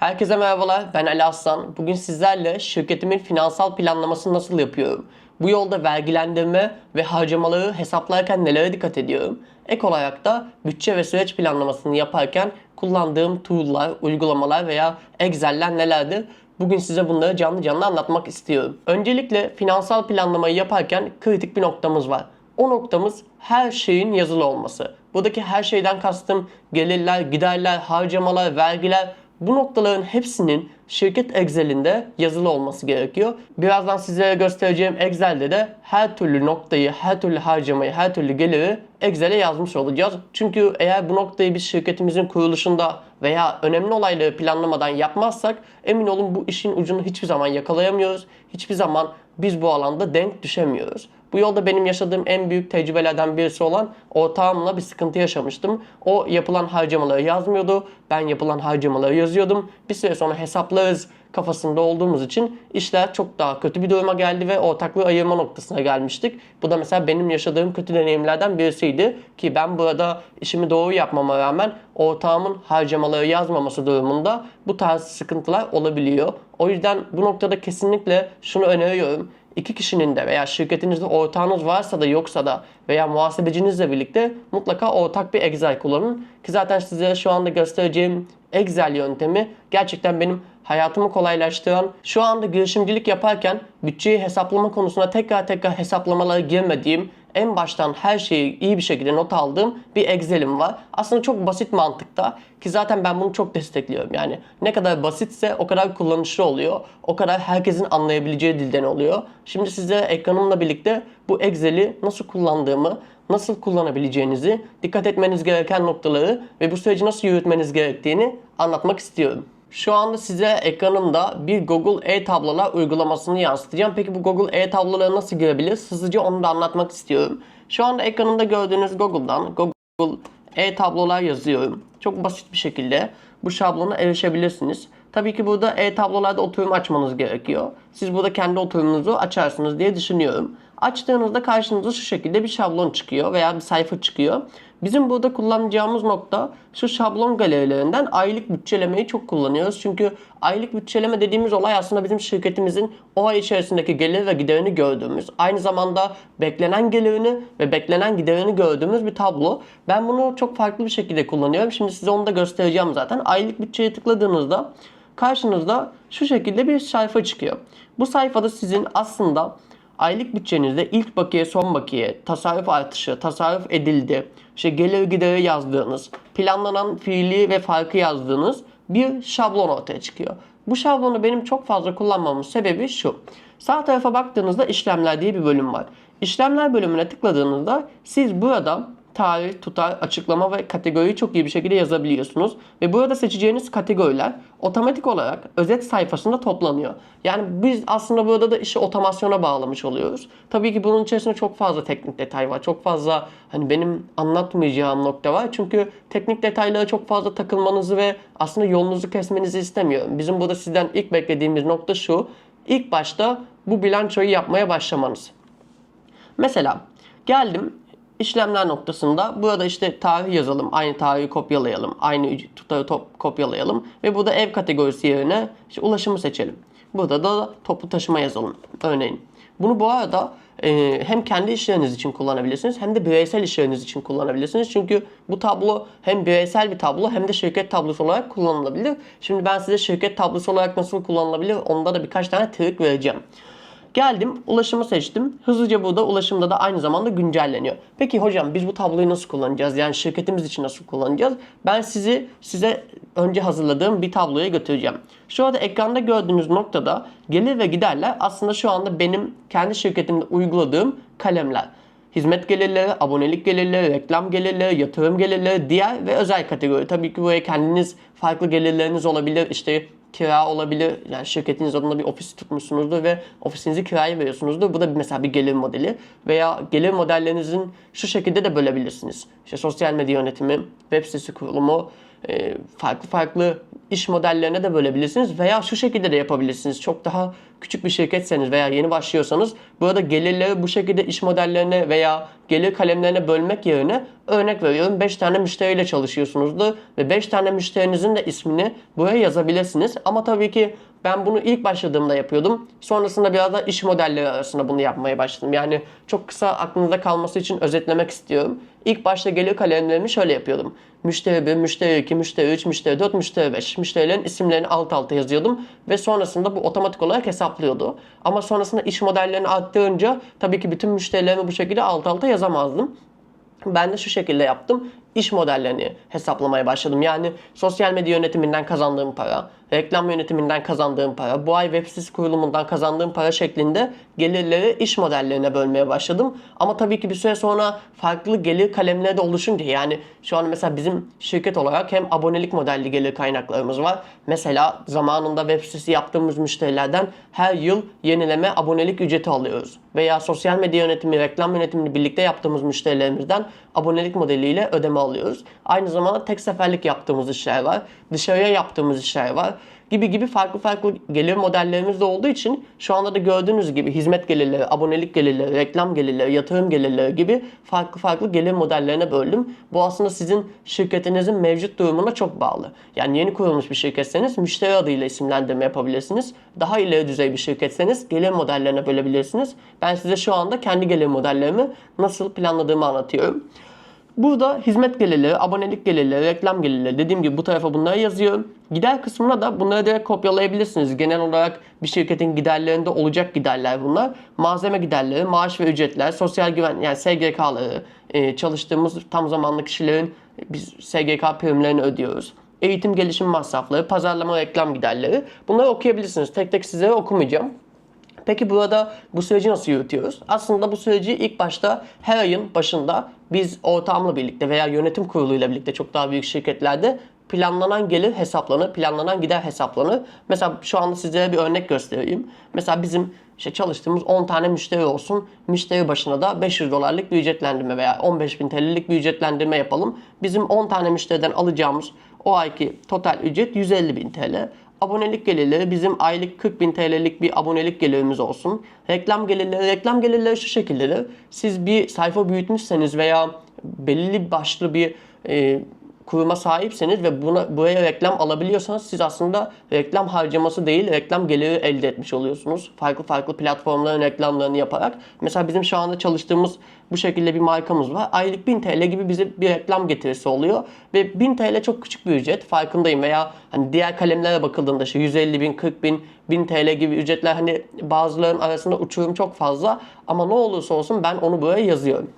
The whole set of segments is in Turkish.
Herkese merhabalar, ben Ali Aslan. Bugün sizlerle şirketimin finansal planlamasını nasıl yapıyorum? Bu yolda vergilendirme ve harcamaları hesaplarken nelere dikkat ediyorum? Ek olarak da bütçe ve süreç planlamasını yaparken kullandığım tool'lar, uygulamalar veya Excel'ler nelerdir? Bugün size bunları canlı canlı anlatmak istiyorum. Öncelikle finansal planlamayı yaparken kritik bir noktamız var. O noktamız her şeyin yazılı olması. Buradaki her şeyden kastım gelirler, giderler, harcamalar, vergiler bu noktaların hepsinin şirket Excel'inde yazılı olması gerekiyor. Birazdan sizlere göstereceğim Excel'de de her türlü noktayı, her türlü harcamayı, her türlü geliri Excel'e yazmış olacağız. Çünkü eğer bu noktayı biz şirketimizin kuruluşunda veya önemli olayları planlamadan yapmazsak emin olun bu işin ucunu hiçbir zaman yakalayamıyoruz. Hiçbir zaman biz bu alanda denk düşemiyoruz. Bu yolda benim yaşadığım en büyük tecrübelerden birisi olan ortağımla bir sıkıntı yaşamıştım. O yapılan harcamaları yazmıyordu. Ben yapılan harcamaları yazıyordum. Bir süre sonra hesaplarız kafasında olduğumuz için işler çok daha kötü bir duruma geldi ve ortaklığı ayırma noktasına gelmiştik. Bu da mesela benim yaşadığım kötü deneyimlerden birisiydi ki ben burada işimi doğru yapmama rağmen ortağımın harcamaları yazmaması durumunda bu tarz sıkıntılar olabiliyor. O yüzden bu noktada kesinlikle şunu öneriyorum iki kişinin de veya şirketinizde ortağınız varsa da yoksa da veya muhasebecinizle birlikte mutlaka ortak bir Excel kullanın. Ki zaten size şu anda göstereceğim Excel yöntemi gerçekten benim hayatımı kolaylaştıran, şu anda girişimcilik yaparken bütçeyi hesaplama konusuna tekrar tekrar hesaplamalara girmediğim, en baştan her şeyi iyi bir şekilde not aldığım bir Excel'im var. Aslında çok basit mantıkta ki zaten ben bunu çok destekliyorum. Yani ne kadar basitse o kadar kullanışlı oluyor. O kadar herkesin anlayabileceği dilden oluyor. Şimdi size ekranımla birlikte bu Excel'i nasıl kullandığımı, nasıl kullanabileceğinizi, dikkat etmeniz gereken noktaları ve bu süreci nasıl yürütmeniz gerektiğini anlatmak istiyorum. Şu anda size ekranımda bir Google e-tablolar uygulamasını yansıtacağım. Peki bu Google e-tablolara nasıl girebiliriz? Hızlıca onu da anlatmak istiyorum. Şu anda ekranımda gördüğünüz Google'dan Google e-tablolar yazıyorum. Çok basit bir şekilde bu şablona erişebilirsiniz. Tabii ki burada e-tablolarda oturum açmanız gerekiyor. Siz burada kendi oturumunuzu açarsınız diye düşünüyorum. Açtığınızda karşınıza şu şekilde bir şablon çıkıyor veya bir sayfa çıkıyor. Bizim burada kullanacağımız nokta şu şablon galerilerinden aylık bütçelemeyi çok kullanıyoruz. Çünkü aylık bütçeleme dediğimiz olay aslında bizim şirketimizin o ay içerisindeki gelir ve giderini gördüğümüz, aynı zamanda beklenen gelirini ve beklenen giderini gördüğümüz bir tablo. Ben bunu çok farklı bir şekilde kullanıyorum. Şimdi size onu da göstereceğim zaten. Aylık bütçeye tıkladığınızda karşınızda şu şekilde bir sayfa çıkıyor. Bu sayfada sizin aslında aylık bütçenizde ilk bakiye, son bakiye, tasarruf artışı, tasarruf edildi, işte gelir gideri yazdığınız, planlanan fiili ve farkı yazdığınız bir şablon ortaya çıkıyor. Bu şablonu benim çok fazla kullanmamın sebebi şu. Sağ tarafa baktığınızda işlemler diye bir bölüm var. İşlemler bölümüne tıkladığınızda siz burada tarih, tutar, açıklama ve kategoriyi çok iyi bir şekilde yazabiliyorsunuz. Ve burada seçeceğiniz kategoriler otomatik olarak özet sayfasında toplanıyor. Yani biz aslında burada da işi otomasyona bağlamış oluyoruz. Tabii ki bunun içerisinde çok fazla teknik detay var. Çok fazla hani benim anlatmayacağım nokta var. Çünkü teknik detaylara çok fazla takılmanızı ve aslında yolunuzu kesmenizi istemiyorum. Bizim burada sizden ilk beklediğimiz nokta şu. İlk başta bu bilançoyu yapmaya başlamanız. Mesela geldim işlemler noktasında burada işte tarih yazalım. Aynı tarihi kopyalayalım. Aynı tutarı top kopyalayalım. Ve burada ev kategorisi yerine işte ulaşımı seçelim. Burada da toplu taşıma yazalım. Örneğin. Bunu bu arada e, hem kendi işleriniz için kullanabilirsiniz hem de bireysel işleriniz için kullanabilirsiniz. Çünkü bu tablo hem bireysel bir tablo hem de şirket tablosu olarak kullanılabilir. Şimdi ben size şirket tablosu olarak nasıl kullanılabilir onda da birkaç tane trik vereceğim. Geldim, ulaşımı seçtim. Hızlıca burada ulaşımda da aynı zamanda güncelleniyor. Peki hocam biz bu tabloyu nasıl kullanacağız? Yani şirketimiz için nasıl kullanacağız? Ben sizi size önce hazırladığım bir tabloya götüreceğim. Şu anda ekranda gördüğünüz noktada gelir ve giderler aslında şu anda benim kendi şirketimde uyguladığım kalemler. Hizmet gelirleri, abonelik gelirleri, reklam gelirleri, yatırım gelirleri, diğer ve özel kategori. Tabii ki buraya kendiniz farklı gelirleriniz olabilir. İşte kira olabilir. Yani şirketiniz adına bir ofis tutmuşsunuzdur ve ofisinizi kiraya veriyorsunuzdur. Bu da mesela bir gelir modeli. Veya gelir modellerinizin şu şekilde de bölebilirsiniz. İşte sosyal medya yönetimi, web sitesi kurulumu, e, farklı farklı iş modellerine de bölebilirsiniz veya şu şekilde de yapabilirsiniz. Çok daha küçük bir şirketseniz veya yeni başlıyorsanız burada gelirleri bu şekilde iş modellerine veya gelir kalemlerine bölmek yerine örnek veriyorum 5 tane müşteriyle çalışıyorsunuzdur ve 5 tane müşterinizin de ismini buraya yazabilirsiniz. Ama tabii ki ben bunu ilk başladığımda yapıyordum. Sonrasında biraz da iş modelleri arasında bunu yapmaya başladım. Yani çok kısa aklınızda kalması için özetlemek istiyorum. İlk başta gelir kalemlerimi şöyle yapıyordum. Müşteri 1, müşteri 2, müşteri 3, müşteri 4, müşteri 5. Müşterilerin isimlerini alt alta yazıyordum. Ve sonrasında bu otomatik olarak hesaplıyordu. Ama sonrasında iş modellerini arttırınca tabii ki bütün müşterilerimi bu şekilde alt alta yazamazdım. Ben de şu şekilde yaptım. İş modellerini hesaplamaya başladım. Yani sosyal medya yönetiminden kazandığım para, reklam yönetiminden kazandığım para, bu ay web sitesi kurulumundan kazandığım para şeklinde gelirleri iş modellerine bölmeye başladım. Ama tabii ki bir süre sonra farklı gelir kalemleri de oluşunca yani şu an mesela bizim şirket olarak hem abonelik modelli gelir kaynaklarımız var. Mesela zamanında web sitesi yaptığımız müşterilerden her yıl yenileme abonelik ücreti alıyoruz. Veya sosyal medya yönetimi, reklam yönetimini birlikte yaptığımız müşterilerimizden abonelik modeliyle ödeme alıyoruz. Aynı zamanda tek seferlik yaptığımız işler var. Dışarıya yaptığımız işler var gibi gibi farklı farklı gelir modellerimiz de olduğu için şu anda da gördüğünüz gibi hizmet gelirleri, abonelik gelirleri, reklam gelirleri, yatırım gelirleri gibi farklı farklı gelir modellerine böldüm. Bu aslında sizin şirketinizin mevcut durumuna çok bağlı. Yani yeni kurulmuş bir şirketseniz müşteri adıyla isimlendirme yapabilirsiniz. Daha ileri düzey bir şirketseniz gelir modellerine bölebilirsiniz. Ben size şu anda kendi gelir modellerimi nasıl planladığımı anlatıyorum. Burada hizmet gelirleri, abonelik gelirleri, reklam gelirleri dediğim gibi bu tarafa bunları yazıyorum. Gider kısmına da bunları direkt kopyalayabilirsiniz. Genel olarak bir şirketin giderlerinde olacak giderler bunlar. Malzeme giderleri, maaş ve ücretler, sosyal güven yani SGK'ları, e, çalıştığımız tam zamanlı kişilerin biz SGK primlerini ödüyoruz. Eğitim gelişim masrafları, pazarlama reklam giderleri. Bunları okuyabilirsiniz. Tek tek size okumayacağım. Peki burada bu süreci nasıl yürütüyoruz? Aslında bu süreci ilk başta her ayın başında biz ortağımla birlikte veya yönetim kuruluyla birlikte çok daha büyük şirketlerde planlanan gelir hesaplanır, planlanan gider hesaplanır. Mesela şu anda sizlere bir örnek göstereyim. Mesela bizim işte çalıştığımız 10 tane müşteri olsun. Müşteri başına da 500 dolarlık bir ücretlendirme veya 15 bin TL'lik bir ücretlendirme yapalım. Bizim 10 tane müşteriden alacağımız o ayki total ücret 150 bin TL. Abonelik gelirleri bizim aylık 40 bin TL'lik bir abonelik gelirimiz olsun. Reklam gelirleri, reklam gelirleri şu şekildedir. Siz bir sayfa büyütmüşseniz veya belli başlı bir e, kuruma sahipseniz ve buna buraya reklam alabiliyorsanız siz aslında reklam harcaması değil reklam geliri elde etmiş oluyorsunuz. Farklı farklı platformların reklamlarını yaparak. Mesela bizim şu anda çalıştığımız bu şekilde bir markamız var. Aylık 1000 TL gibi bize bir reklam getirisi oluyor. Ve 1000 TL çok küçük bir ücret farkındayım. Veya hani diğer kalemlere bakıldığında işte 150 bin, 40 bin, 1000 TL gibi ücretler hani bazılarının arasında uçurum çok fazla. Ama ne olursa olsun ben onu buraya yazıyorum.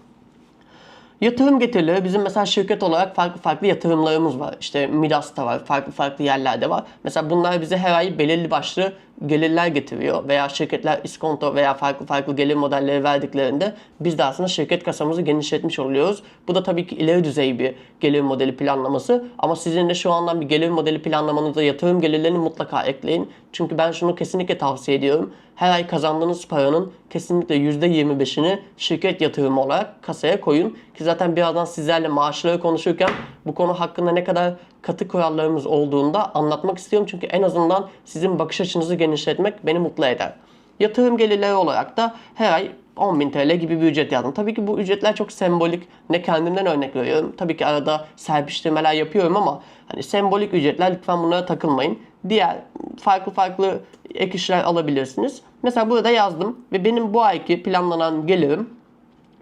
Yatırım getirileri bizim mesela şirket olarak farklı farklı yatırımlarımız var. İşte Midas'ta var, farklı farklı yerlerde var. Mesela bunlar bize her ay belirli başlı gelirler getiriyor veya şirketler iskonto veya farklı farklı gelir modelleri verdiklerinde biz de aslında şirket kasamızı genişletmiş oluyoruz. Bu da tabii ki ileri düzey bir gelir modeli planlaması ama sizin de şu andan bir gelir modeli planlamanızda yatırım gelirlerini mutlaka ekleyin. Çünkü ben şunu kesinlikle tavsiye ediyorum. Her ay kazandığınız paranın kesinlikle %25'ini şirket yatırımı olarak kasaya koyun. Ki zaten birazdan sizlerle maaşları konuşurken bu konu hakkında ne kadar katı kurallarımız olduğunda anlatmak istiyorum. Çünkü en azından sizin bakış açınızı genişletmek beni mutlu eder. Yatırım gelirleri olarak da her ay 10.000 TL gibi bir ücret yazdım. Tabii ki bu ücretler çok sembolik. Ne kendimden örnek veriyorum. Tabii ki arada serpiştirmeler yapıyorum ama hani sembolik ücretler lütfen bunlara takılmayın. Diğer farklı farklı ek işler alabilirsiniz. Mesela burada yazdım ve benim bu ayki planlanan gelirim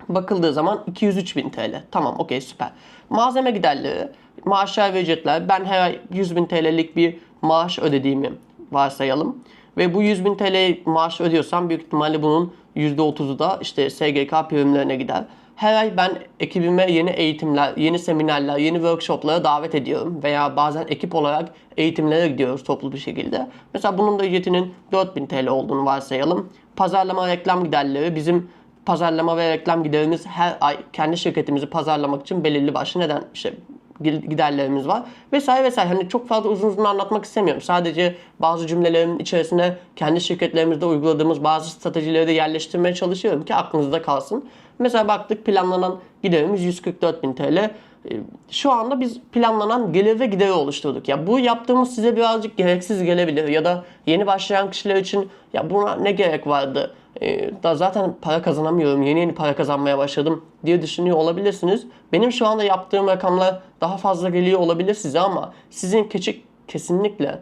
bakıldığı zaman 203 bin TL. Tamam okey süper. Malzeme giderleri, maaşlar ve ücretler. Ben her ay 100 bin TL'lik bir maaş ödediğimi varsayalım. Ve bu 100 bin TL maaş ödüyorsam büyük ihtimalle bunun %30'u da işte SGK primlerine gider. Her ay ben ekibime yeni eğitimler, yeni seminerler, yeni workshoplara davet ediyorum. Veya bazen ekip olarak eğitimlere gidiyoruz toplu bir şekilde. Mesela bunun da ücretinin 4000 TL olduğunu varsayalım. Pazarlama reklam giderleri bizim pazarlama ve reklam giderimiz her ay kendi şirketimizi pazarlamak için belirli başlı neden işte giderlerimiz var vesaire vesaire. Hani çok fazla uzun uzun anlatmak istemiyorum. Sadece bazı cümlelerin içerisine kendi şirketlerimizde uyguladığımız bazı stratejileri de yerleştirmeye çalışıyorum ki aklınızda kalsın. Mesela baktık planlanan giderimiz 144 bin TL. e, şu anda biz planlanan gelir ve gideri oluşturduk. Ya bu yaptığımız size birazcık gereksiz gelebilir ya da yeni başlayan kişiler için ya buna ne gerek vardı? Ee, da zaten para kazanamıyorum, yeni yeni para kazanmaya başladım diye düşünüyor olabilirsiniz. Benim şu anda yaptığım rakamlar daha fazla geliyor olabilir size ama sizin küçük kesinlikle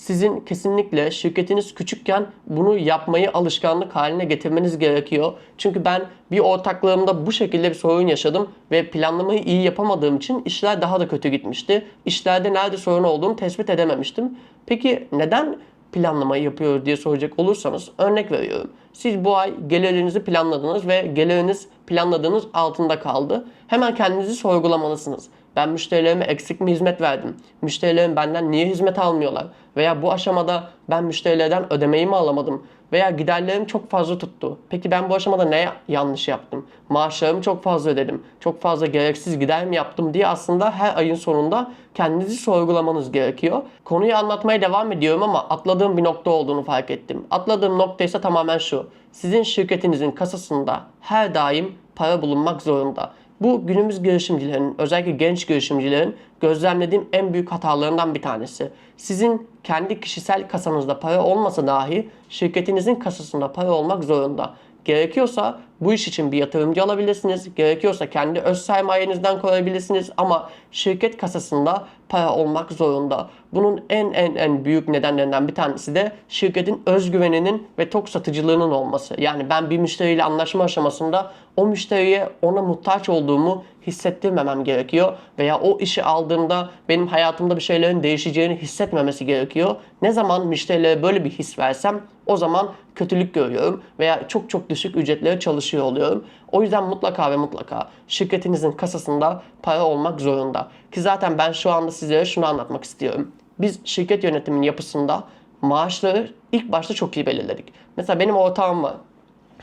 sizin kesinlikle şirketiniz küçükken bunu yapmayı alışkanlık haline getirmeniz gerekiyor. Çünkü ben bir ortaklığımda bu şekilde bir sorun yaşadım ve planlamayı iyi yapamadığım için işler daha da kötü gitmişti. İşlerde nerede sorun olduğunu tespit edememiştim. Peki neden planlamayı yapıyor diye soracak olursanız örnek veriyorum. Siz bu ay gelirinizi planladınız ve geliriniz planladığınız altında kaldı. Hemen kendinizi sorgulamalısınız. Ben müşterilerime eksik mi hizmet verdim? Müşterilerim benden niye hizmet almıyorlar? Veya bu aşamada ben müşterilerden ödemeyi mi alamadım? Veya giderlerim çok fazla tuttu. Peki ben bu aşamada ne yanlış yaptım? Maaşlarımı çok fazla ödedim. Çok fazla gereksiz gider mi yaptım diye aslında her ayın sonunda kendinizi sorgulamanız gerekiyor. Konuyu anlatmaya devam ediyorum ama atladığım bir nokta olduğunu fark ettim. Atladığım nokta ise tamamen şu. Sizin şirketinizin kasasında her daim para bulunmak zorunda. Bu günümüz girişimcilerin, özellikle genç girişimcilerin gözlemlediğim en büyük hatalarından bir tanesi. Sizin kendi kişisel kasanızda para olmasa dahi şirketinizin kasasında para olmak zorunda. Gerekiyorsa bu iş için bir yatırımcı alabilirsiniz. Gerekiyorsa kendi öz sermayenizden koyabilirsiniz ama şirket kasasında para olmak zorunda. Bunun en en en büyük nedenlerinden bir tanesi de şirketin özgüveninin ve tok satıcılığının olması. Yani ben bir müşteriyle anlaşma aşamasında o müşteriye ona muhtaç olduğumu hissettirmemem gerekiyor veya o işi aldığımda benim hayatımda bir şeylerin değişeceğini hissetmemesi gerekiyor. Ne zaman müşterilere böyle bir his versem o zaman kötülük görüyorum veya çok çok düşük ücretlere çalışıyor oluyorum. O yüzden mutlaka ve mutlaka şirketinizin kasasında para olmak zorunda. Ki zaten ben şu anda sizlere şunu anlatmak istiyorum. Biz şirket yönetiminin yapısında maaşları ilk başta çok iyi belirledik. Mesela benim ortağım var.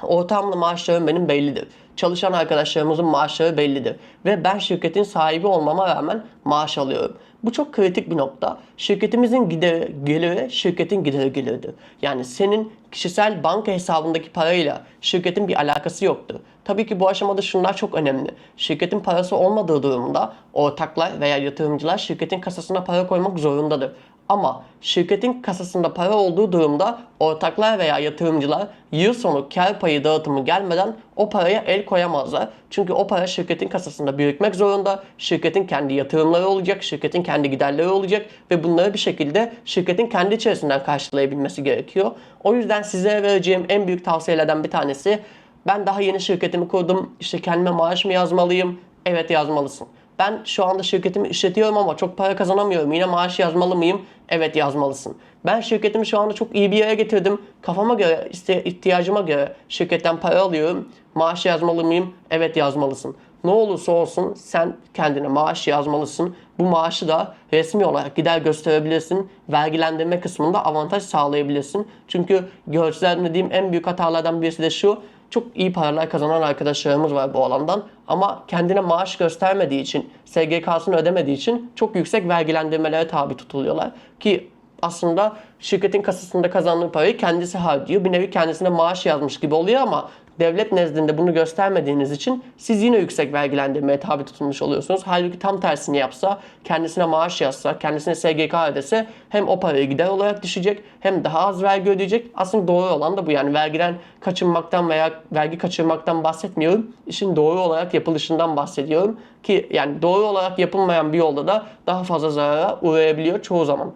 Ortağımla maaşlarım benim bellidir. Çalışan arkadaşlarımızın maaşları bellidir. Ve ben şirketin sahibi olmama rağmen maaş alıyorum. Bu çok kritik bir nokta. Şirketimizin gideri, geliri şirketin gideri geliridir. Yani senin kişisel banka hesabındaki parayla şirketin bir alakası yoktur. Tabii ki bu aşamada şunlar çok önemli. Şirketin parası olmadığı durumda ortaklar veya yatırımcılar şirketin kasasına para koymak zorundadır. Ama şirketin kasasında para olduğu durumda ortaklar veya yatırımcılar yıl sonu kar payı dağıtımı gelmeden o paraya el koyamazlar. Çünkü o para şirketin kasasında birikmek zorunda. Şirketin kendi yatırımları olacak, şirketin kendi giderleri olacak ve bunları bir şekilde şirketin kendi içerisinden karşılayabilmesi gerekiyor. O yüzden size vereceğim en büyük tavsiyelerden bir tanesi ben daha yeni şirketimi kurdum. İşte kendime maaş mı yazmalıyım? Evet yazmalısın. Ben şu anda şirketimi işletiyorum ama çok para kazanamıyorum. Yine maaş yazmalı mıyım? Evet yazmalısın. Ben şirketimi şu anda çok iyi bir yere getirdim. Kafama göre, iste- ihtiyacıma göre şirketten para alıyorum. Maaş yazmalı mıyım? Evet yazmalısın. Ne olursa olsun sen kendine maaş yazmalısın. Bu maaşı da resmi olarak gider gösterebilirsin. Vergilendirme kısmında avantaj sağlayabilirsin. Çünkü gözlemlediğim en büyük hatalardan birisi de şu çok iyi paralar kazanan arkadaşlarımız var bu alandan. Ama kendine maaş göstermediği için, SGK'sını ödemediği için çok yüksek vergilendirmelere tabi tutuluyorlar. Ki aslında şirketin kasasında kazandığı parayı kendisi harcıyor. Bir nevi kendisine maaş yazmış gibi oluyor ama devlet nezdinde bunu göstermediğiniz için siz yine yüksek vergilendirmeye tabi tutulmuş oluyorsunuz. Halbuki tam tersini yapsa, kendisine maaş yazsa, kendisine SGK ödese hem o parayı gider olarak düşecek hem daha az vergi ödeyecek. Aslında doğru olan da bu yani vergiden kaçınmaktan veya vergi kaçırmaktan bahsetmiyorum. İşin doğru olarak yapılışından bahsediyorum. Ki yani doğru olarak yapılmayan bir yolda da daha fazla zarara uğrayabiliyor çoğu zaman.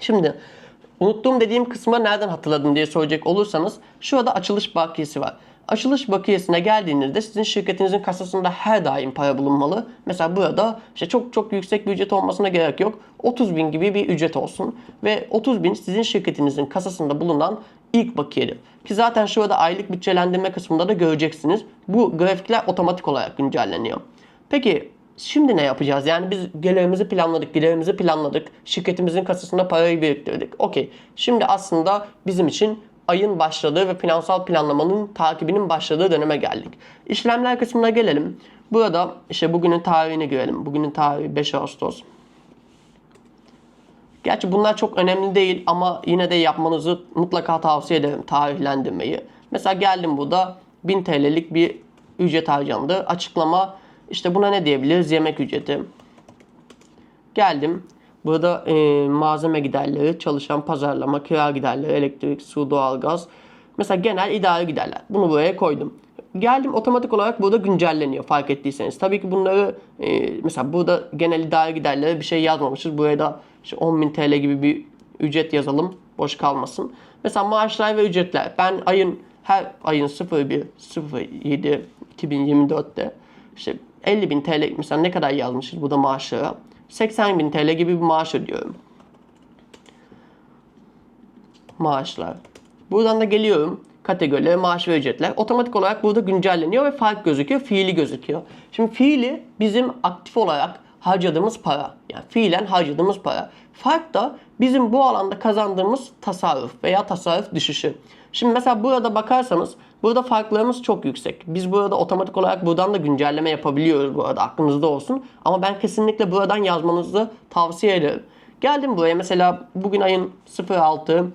Şimdi unuttuğum dediğim kısmı nereden hatırladım diye soracak olursanız şurada açılış bakiyesi var. Açılış bakiyesine geldiğinizde sizin şirketinizin kasasında her daim para bulunmalı. Mesela burada işte çok çok yüksek bir ücret olmasına gerek yok. 30 bin gibi bir ücret olsun. Ve 30 bin sizin şirketinizin kasasında bulunan ilk bakiyedir. Ki zaten şurada aylık bütçelendirme kısmında da göreceksiniz. Bu grafikler otomatik olarak güncelleniyor. Peki Şimdi ne yapacağız? Yani biz gelirimizi planladık, giderimizi planladık. Şirketimizin kasasında parayı biriktirdik. Okey. Şimdi aslında bizim için ayın başladığı ve finansal planlamanın takibinin başladığı döneme geldik. İşlemler kısmına gelelim. Burada işte bugünün tarihini görelim. Bugünün tarihi 5 Ağustos. Gerçi bunlar çok önemli değil ama yine de yapmanızı mutlaka tavsiye ederim tarihlendirmeyi. Mesela geldim burada 1000 TL'lik bir ücret harcandı. Açıklama İşte buna ne diyebiliriz? Yemek ücreti. Geldim. Burada e, malzeme giderleri, çalışan pazarlama, kira giderleri, elektrik, su, doğalgaz. Mesela genel idare giderler. Bunu buraya koydum. Geldim otomatik olarak burada güncelleniyor fark ettiyseniz. Tabii ki bunları e, mesela burada genel idare giderleri bir şey yazmamışız. Buraya da işte 10.000 TL gibi bir ücret yazalım. Boş kalmasın. Mesela maaşlar ve ücretler. Ben ayın her ayın 01 07 2024'te işte 50.000 TL mesela ne kadar yazmışız burada maaşlara? 80.000 TL gibi bir maaş ödüyorum. Maaşlar. Buradan da geliyorum. Kategoriler, maaş ve ücretler. Otomatik olarak burada güncelleniyor ve fark gözüküyor. Fiili gözüküyor. Şimdi fiili bizim aktif olarak harcadığımız para. Yani fiilen harcadığımız para. Fark da bizim bu alanda kazandığımız tasarruf veya tasarruf düşüşü. Şimdi mesela burada bakarsanız burada farklarımız çok yüksek. Biz burada otomatik olarak buradan da güncelleme yapabiliyoruz bu arada aklınızda olsun. Ama ben kesinlikle buradan yazmanızı tavsiye ederim. Geldim buraya mesela bugün ayın 06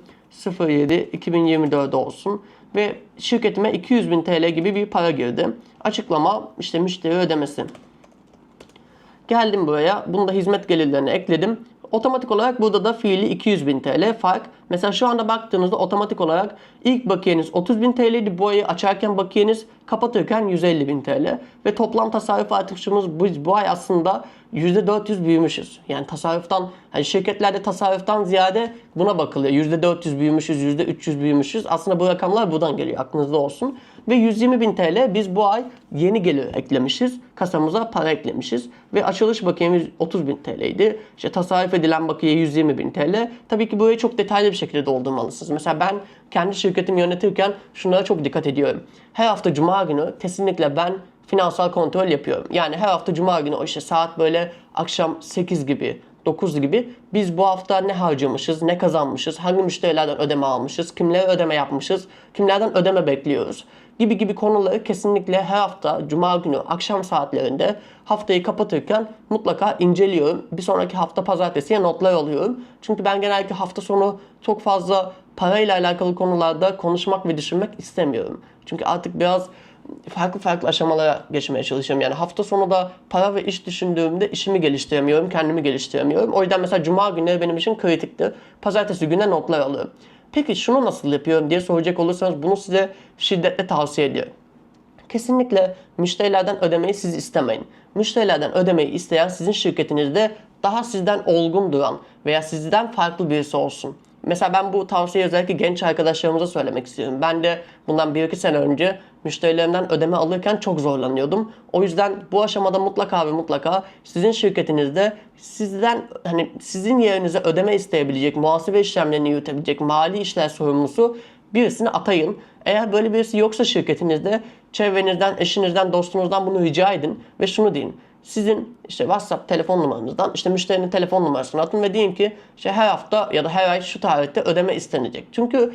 07 2024 olsun ve şirketime 200 bin TL gibi bir para girdi. Açıklama işte müşteri ödemesi. Geldim buraya. Bunu da hizmet gelirlerine ekledim. Otomatik olarak burada da fiili 200 bin TL fark. Mesela şu anda baktığınızda otomatik olarak ilk bakiyeniz 30 bin TL'ydi. Bu ayı açarken bakiyeniz kapatırken 150 bin TL. Ve toplam tasarruf artışımız bu, bu ay aslında %400 büyümüşüz. Yani tasarruftan, hani şirketlerde tasarruftan ziyade buna bakılıyor. %400 büyümüşüz, %300 büyümüşüz. Aslında bu rakamlar buradan geliyor aklınızda olsun. Ve 120 bin TL biz bu ay yeni gelir eklemişiz. Kasamıza para eklemişiz. Ve açılış bakiyemiz 30 bin TL'ydi. İşte tasarruf edilen bakiye 120 bin TL. Tabii ki burayı çok detaylı bir şekilde doldurmalısınız. Mesela ben kendi şirketimi yönetirken şunlara çok dikkat ediyorum. Her hafta cuma günü kesinlikle ben finansal kontrol yapıyorum. Yani her hafta cuma günü o işte saat böyle akşam 8 gibi 9 gibi biz bu hafta ne harcamışız, ne kazanmışız, hangi müşterilerden ödeme almışız, kimlere ödeme yapmışız, kimlerden ödeme bekliyoruz gibi gibi konuları kesinlikle her hafta cuma günü akşam saatlerinde haftayı kapatırken mutlaka inceliyorum. Bir sonraki hafta pazartesiye notlar alıyorum. Çünkü ben genellikle hafta sonu çok fazla parayla alakalı konularda konuşmak ve düşünmek istemiyorum. Çünkü artık biraz farklı farklı aşamalara geçmeye çalışıyorum. Yani hafta sonu da para ve iş düşündüğümde işimi geliştiremiyorum, kendimi geliştiremiyorum. O yüzden mesela cuma günleri benim için kritikti. Pazartesi gününe notlar alıyorum. Peki şunu nasıl yapıyorum diye soracak olursanız bunu size şiddetle tavsiye ediyorum. Kesinlikle müşterilerden ödemeyi siz istemeyin. Müşterilerden ödemeyi isteyen sizin şirketinizde daha sizden olgun duran veya sizden farklı birisi olsun. Mesela ben bu tavsiyeyi özellikle genç arkadaşlarımıza söylemek istiyorum. Ben de bundan 1-2 sene önce müşterilerimden ödeme alırken çok zorlanıyordum. O yüzden bu aşamada mutlaka ve mutlaka sizin şirketinizde sizden hani sizin yerinize ödeme isteyebilecek, muhasebe işlemlerini yürütebilecek, mali işler sorumlusu birisini atayın. Eğer böyle birisi yoksa şirketinizde çevrenizden, eşinizden, dostunuzdan bunu rica edin ve şunu deyin sizin işte WhatsApp telefon numaranızdan işte müşterinin telefon numarasını atın ve deyin ki işte her hafta ya da her ay şu tarihte ödeme istenecek. Çünkü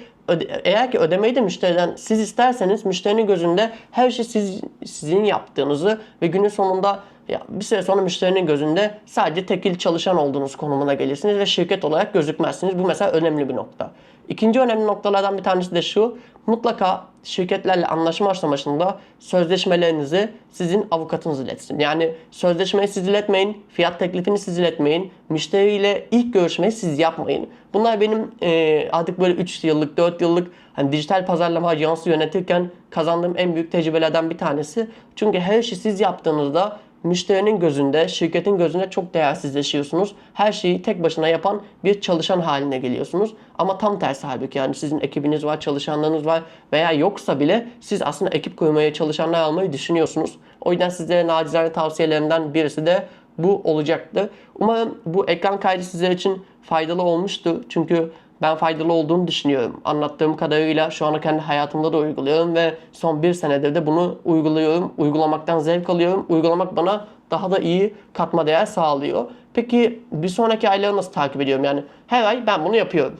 eğer ki ödemeyi de müşteriden siz isterseniz müşterinin gözünde her şey siz, sizin yaptığınızı ve günün sonunda ya bir süre sonra müşterinin gözünde sadece tekil çalışan olduğunuz konumuna gelirsiniz ve şirket olarak gözükmezsiniz. Bu mesela önemli bir nokta. İkinci önemli noktalardan bir tanesi de şu. Mutlaka şirketlerle anlaşma aşamasında sözleşmelerinizi sizin avukatınız iletsin. Yani sözleşmeyi siz iletmeyin, fiyat teklifini siz iletmeyin, müşteriyle ilk görüşmeyi siz yapmayın. Bunlar benim e, artık böyle 3 yıllık, 4 yıllık hani dijital pazarlama ajansı yönetirken kazandığım en büyük tecrübelerden bir tanesi. Çünkü her işi siz yaptığınızda müşterinin gözünde, şirketin gözünde çok değersizleşiyorsunuz. Her şeyi tek başına yapan bir çalışan haline geliyorsunuz. Ama tam tersi halbuki yani sizin ekibiniz var, çalışanlarınız var veya yoksa bile siz aslında ekip kurmaya, çalışanlar almayı düşünüyorsunuz. O yüzden size nacizane tavsiyelerimden birisi de bu olacaktı. Umarım bu ekran kaydı sizler için faydalı olmuştur. Çünkü ben faydalı olduğunu düşünüyorum. Anlattığım kadarıyla şu anda kendi hayatımda da uyguluyorum ve son bir senedir de bunu uyguluyorum. Uygulamaktan zevk alıyorum. Uygulamak bana daha da iyi katma değer sağlıyor. Peki bir sonraki ayları nasıl takip ediyorum? Yani her ay ben bunu yapıyorum.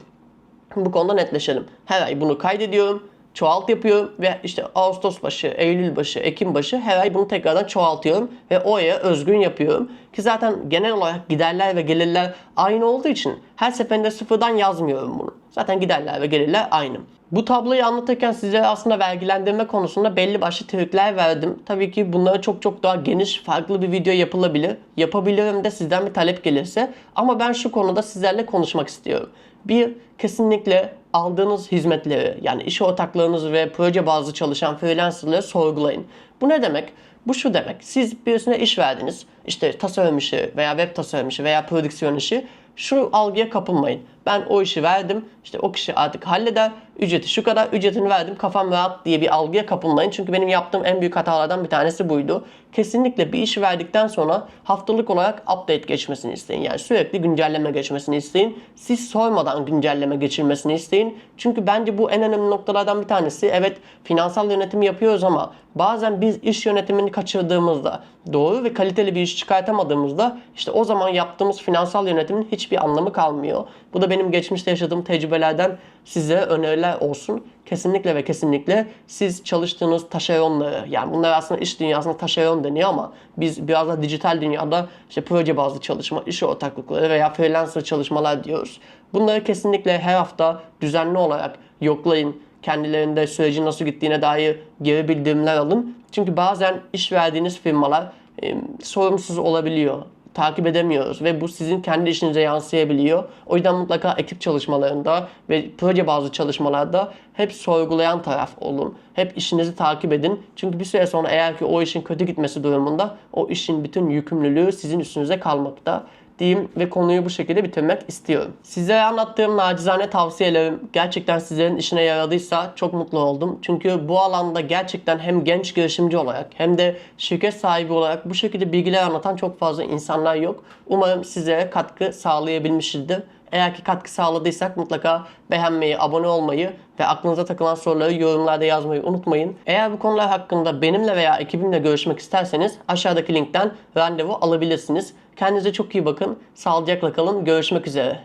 Bu konuda netleşelim. Her ay bunu kaydediyorum. Çoğalt yapıyorum ve işte Ağustos başı, Eylül başı, Ekim başı her ay bunu tekrardan çoğaltıyorum ve o aya özgün yapıyorum. Ki zaten genel olarak giderler ve gelirler aynı olduğu için her seferinde sıfırdan yazmıyorum bunu. Zaten giderler ve gelirler aynı. Bu tabloyu anlatırken size aslında vergilendirme konusunda belli başlı trikler verdim. Tabii ki bunları çok çok daha geniş, farklı bir video yapılabilir. Yapabilirim de sizden bir talep gelirse. Ama ben şu konuda sizlerle konuşmak istiyorum. Bir, kesinlikle aldığınız hizmetleri yani iş ortaklarınız ve proje bazlı çalışan freelancerları sorgulayın. Bu ne demek? Bu şu demek. Siz birisine iş verdiniz. İşte tasarım işi veya web tasarım işi veya prodüksiyon işi. Şu algıya kapılmayın. Ben o işi verdim. İşte o kişi artık halleder. Ücreti şu kadar. Ücretini verdim. Kafam rahat diye bir algıya kapılmayın. Çünkü benim yaptığım en büyük hatalardan bir tanesi buydu. Kesinlikle bir işi verdikten sonra haftalık olarak update geçmesini isteyin. Yani sürekli güncelleme geçmesini isteyin. Siz sormadan güncelleme geçirmesini isteyin. Çünkü bence bu en önemli noktalardan bir tanesi. Evet finansal yönetim yapıyoruz ama bazen biz iş yönetimini kaçırdığımızda, doğru ve kaliteli bir iş çıkartamadığımızda işte o zaman yaptığımız finansal yönetimin hiçbir anlamı kalmıyor. Bu da benim geçmişte yaşadığım tecrübelerden size öneriler olsun. Kesinlikle ve kesinlikle siz çalıştığınız taşeronları yani bunlar aslında iş dünyasında taşeron deniyor ama biz biraz da dijital dünyada işte proje bazlı çalışma, iş ortaklıkları veya freelancer çalışmalar diyoruz. Bunları kesinlikle her hafta düzenli olarak yoklayın kendilerinde sürecin nasıl gittiğine dair geri bildirimler alın. Çünkü bazen iş verdiğiniz firmalar e, sorumsuz olabiliyor. Takip edemiyoruz ve bu sizin kendi işinize yansıyabiliyor. O yüzden mutlaka ekip çalışmalarında ve proje bazlı çalışmalarda hep sorgulayan taraf olun. Hep işinizi takip edin. Çünkü bir süre sonra eğer ki o işin kötü gitmesi durumunda o işin bütün yükümlülüğü sizin üstünüze kalmakta diyeyim ve konuyu bu şekilde bitirmek istiyorum. Size anlattığım nacizane tavsiyelerim gerçekten sizlerin işine yaradıysa çok mutlu oldum. Çünkü bu alanda gerçekten hem genç girişimci olarak hem de şirket sahibi olarak bu şekilde bilgiler anlatan çok fazla insanlar yok. Umarım sizlere katkı sağlayabilmişizdir. Eğer ki katkı sağladıysak mutlaka beğenmeyi, abone olmayı ve aklınıza takılan soruları yorumlarda yazmayı unutmayın. Eğer bu konular hakkında benimle veya ekibimle görüşmek isterseniz aşağıdaki linkten randevu alabilirsiniz. Kendinize çok iyi bakın. Sağlıcakla kalın. Görüşmek üzere.